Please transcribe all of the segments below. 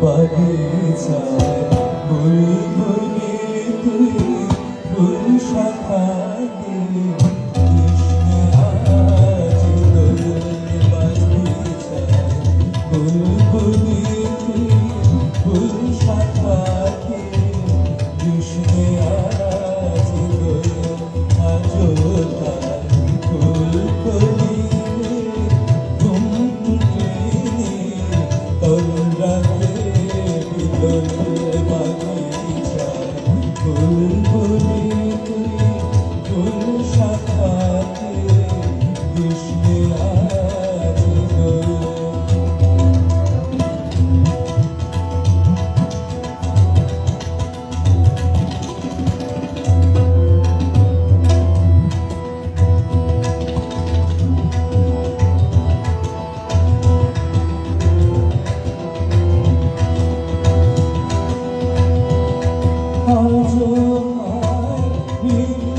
বাগিচায় বলি বলি তুই ফুল শাখা দিলি Yeah.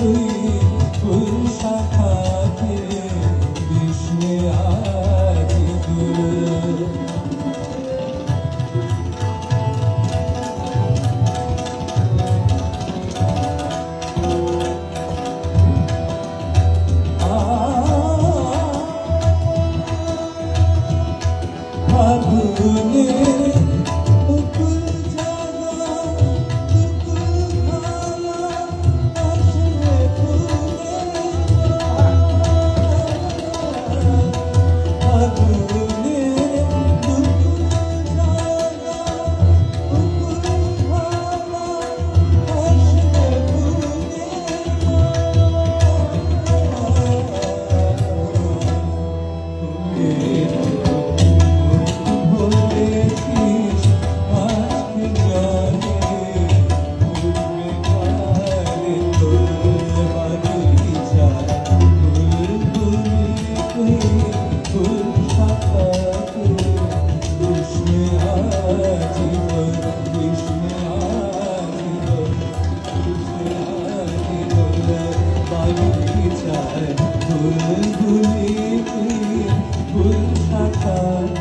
you. time.